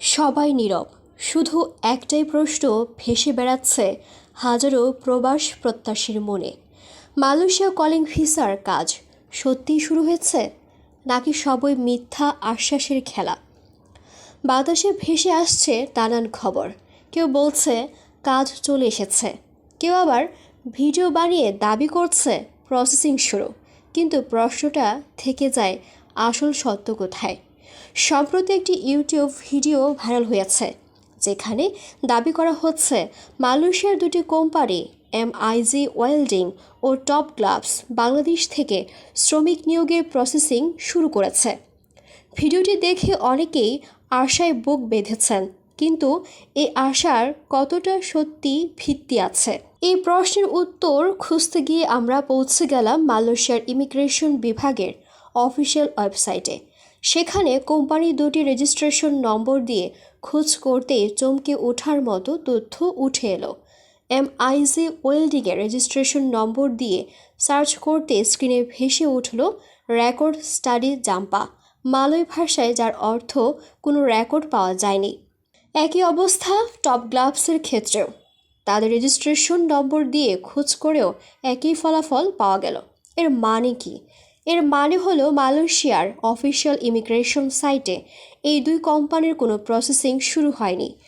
সবাই নীরব। শুধু একটাই প্রশ্ন ভেসে বেড়াচ্ছে হাজারো প্রবাস প্রত্যাশীর মনে। মালয়েশিয়া কলিং ভিসার কাজ সত্যিই শুরু হয়েছে নাকি সবই মিথ্যা আশ্বাসের খেলা? বাতাসে ভেসে আসছে নানান খবর। কেউ বলছে, কাজ চলে এসেছে। কেউ আবার ভিডিও বানিয়ে দাবি করছে, প্রসেসিং শুরু। কিন্তু প্রশ্নটা থেকে যায়, আসল সত্য কোথায়? সম্প্রতি একটি ইউটিউব ভিডিও ভাইরাল হয়েছে, যেখানে দাবি করা হচ্ছে মালয়েশিয়ার দুটি কোম্পানি এমআইজি ওয়েল্ডিং ও টপ গ্লাভস বাংলাদেশ থেকে শ্রমিক নিয়োগের প্রসেসিং শুরু করেছে। ভিডিওটি দেখে অনেকেই আশায় বুক বেঁধেছেন, কিন্তু এই আশার কতটা সত্যি ভিত্তি আছে? এই প্রশ্নের উত্তর খুঁজতে গিয়ে আমরা পৌঁছে গেলাম মালয়েশিয়ার ইমিগ্রেশন বিভাগের অফিসিয়াল ওয়েবসাইটে। সেখানে কোম্পানি দুটি রেজিস্ট্রেশন নম্বর দিয়ে খোঁজ করতে চমকে ওঠার মতো তথ্য উঠে এলো। এম এমআইজি ওয়েল্ডিংয়ে রেজিস্ট্রেশন নম্বর দিয়ে সার্চ করতে স্ক্রিনে ভেসে উঠল রেকর্ড স্টাডি জাম্পা, মালয় ভাষায় যার অর্থ কোনো রেকর্ড পাওয়া যায়নি। একই অবস্থা টপ গ্লাভসের ক্ষেত্রেও। তাদের রেজিস্ট্রেশন নম্বর দিয়ে খোঁজ করেও একই ফলাফল পাওয়া গেল। এর মানে কি? এর মানে হলো মালয়েশিয়ার অফিসিয়াল ইমিগ্রেশন সাইটে এই দুই কোম্পানির কোনো প্রসেসিং শুরু হয়নি।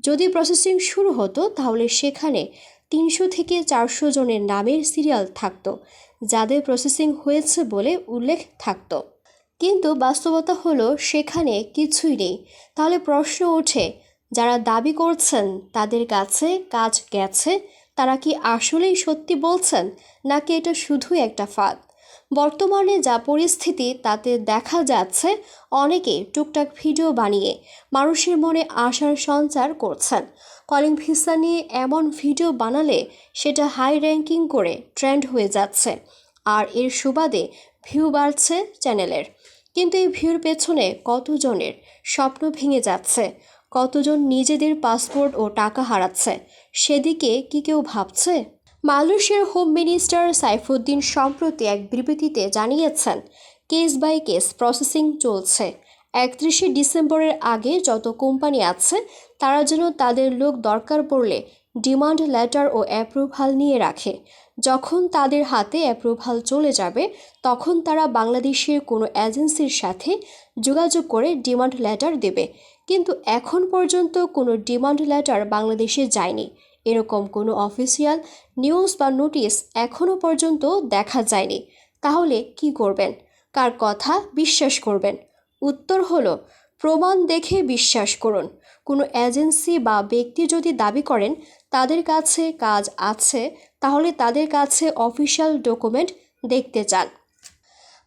যদি প্রসেসিং শুরু হতো, তাহলে সেখানে তিনশো থেকে চারশো জনের নামের সিরিয়াল থাকতো, যাদের প্রসেসিং হয়েছে বলে উল্লেখ থাকতো। কিন্তু বাস্তবতা হলো সেখানে কিছুই নেই। তাহলে প্রশ্ন ওঠে, যারা দাবি করছেন তাদের কাছে কাজ গেছে, তারা কি আসলেই সত্যি বলছেন, নাকি এটা শুধুই একটা ফাঁদ? বর্তমানে যা পরিস্থিতি তাতে দেখা যাচ্ছে, অনেকে টুকটাক ভিডিও বানিয়ে মানুষের মনে আশার সঞ্চার করছেন। কলিং ভিসা নিয়ে এমন ভিডিও বানালে সেটা হাই র্যাঙ্কিং করে ট্রেন্ড হয়ে যাচ্ছে, আর এর সুবাদে ভিউ বাড়ছে চ্যানেলের। কিন্তু এই ভিউর পেছনে কতজনের স্বপ্ন ভেঙে যাচ্ছে, কতজন নিজেদের পাসপোর্ট ও টাকা হারাচ্ছে, সেদিকে কি কেউ ভাবছে? মালয়েশিয়ার হোম মিনিস্টার সাইফুদ্দিন সম্প্রতি এক বিবৃতিতে জানিয়েছেন, কেস বাই কেস প্রসেসিং চলছে। একত্রিশে ডিসেম্বরের আগে যত কোম্পানি আছে, তারা যেন তাদের লোক দরকার পড়লে ডিমান্ড লেটার ও অ্যাপ্রুভাল নিয়ে রাখে। যখন তাদের হাতে অ্যাপ্রুভাল চলে যাবে, তখন তারা বাংলাদেশের কোনো এজেন্সির সাথে যোগাযোগ করে ডিমান্ড লেটার দেবে। কিন্তু এখন পর্যন্ত কোনো ডিমান্ড লেটার বাংলাদেশে যায়নি। এরকম কোনো অফিসিয়াল নিউজ বা নোটিশ এখনও পর্যন্ত দেখা যায়নি। তাহলে কি করবেন? কার কথা বিশ্বাস করবেন? উত্তর হলো, প্রমাণ দেখে বিশ্বাস করুন। কোনো এজেন্সি বা ব্যক্তি যদি দাবি করেন, তাদের কাছে কাজ আছে, তাহলে তাদের কাছে অফিসিয়াল ডকুমেন্ট দেখতে চান।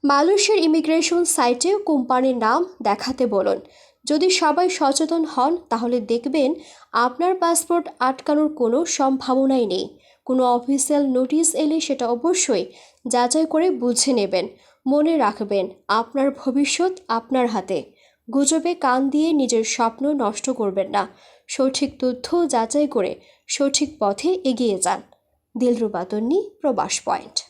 মালয়েশিয়ার ইমিগ্রেশন সাইটে কোম্পানির নাম দেখাতে বলুন। যদি সবাই সচেতন হন, তাহলে দেখবেন আপনার পাসপোর্ট আটকানোর কোনো সম্ভাবনাই নেই। কোনো অফিসিয়াল নোটিশ এলে সেটা অবশ্যই যাচাই করে বুঝে নেবেন। মনে রাখবেন, আপনার ভবিষ্যৎ আপনার হাতে। গুজবে কান দিয়ে নিজের স্বপ্ন নষ্ট করবেন না। সঠিক তথ্য যাচাই করে সঠিক পথে এগিয়ে যান। দিলরুবা তন্নি, প্রবাস পয়েন্ট।